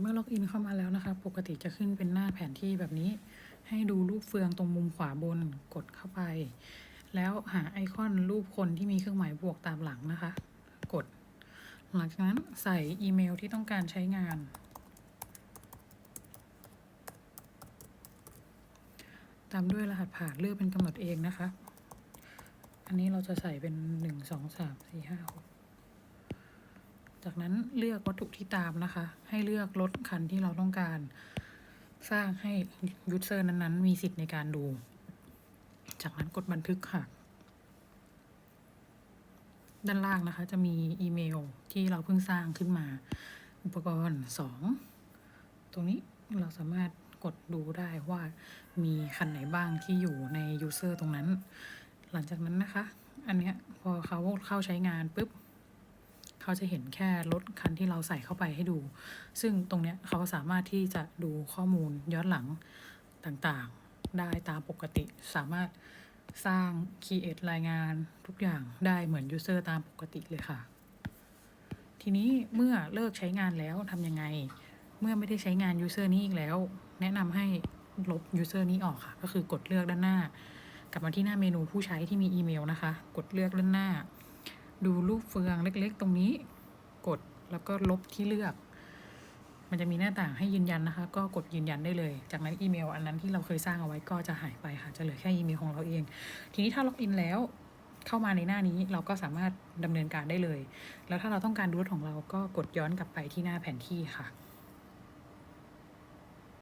เมื่อล็อกอินเข้ามาแล้วนะคะ ปกติจะขึ้นเป็นหน้าแผนที่แบบนี้ ให้ดูรูปเฟืองตรงมุมขวาบนกดเข้าไป แล้วหาไอคอนรูปคนที่มีเครื่องหมายบวกตามหลังนะคะ กด หลังจากนั้นใส่อีเมลที่ต้องการใช้งาน ตามด้วยรหัสผ่านเลือกเป็นกำหนดเองนะคะ อันนี้เราจะใส่เป็นหนึ่งสองสามสี่ห้าหก จากนั้นเลือกวัตถุที่ตามนะคะ ให้เลือกรถคันที่เราต้องการ สร้างให้ยูเซอร์นั้นๆ มีสิทธิ์ในการดู จากนั้นกดบันทึกค่ะ ด้านล่างนะคะ จะมีอีเมลที่เราเพิ่งสร้างขึ้นมา อุปกรณ์สองตรงนี้เราสามารถกดดูได้ว่ามีคันไหนบ้างที่อยู่ในยูเซอร์ตรงนั้น หลังจากนั้นนะคะ อันเนี้ยพอเขาเข้าใช้งานปุ๊บ เขาจะเห็นแค่รถคันที่เราใส่เข้าไปให้ดู ซึ่งตรงเนี้ยเขาสามารถที่จะดูข้อมูลย้อนหลังต่างๆ ได้ตามปกติ สามารถสร้าง create รายงานทุกอย่างได้เหมือน user ตามปกติเลยค่ะ ทีนี้เมื่อเลิกใช้งานแล้วทำยังไง เมื่อไม่ได้ใช้งาน user นี้อีกแล้ว แนะนำให้ลบ user นี้ออกค่ะ ก็คือกดเลือกด้านหน้า กลับมาที่หน้าเมนูผู้ใช้ที่มีอีเมลนะคะ กดเลือกด้านหน้า ดูรูปเฟืองเล็กๆ ตรงนี้ กดแล้วก็ลบที่เลือก มันจะมีหน้าต่างให้ยืนยันนะคะ ก็กดยืนยันได้เลย จากนั้นอีเมล อันนั้นที่เราเคยสร้างเอาไว้ก็จะหายไปค่ะ จะเหลือแค่อีเมลของเราเอง ทีนี้ถ้าล็อกอินแล้วเข้ามาในหน้านี้เราก็สามารถดำเนินการได้เลย แล้วถ้าเราต้องการดูรถของเราก็กดย้อนกลับไปที่หน้าแผนที่ค่ะ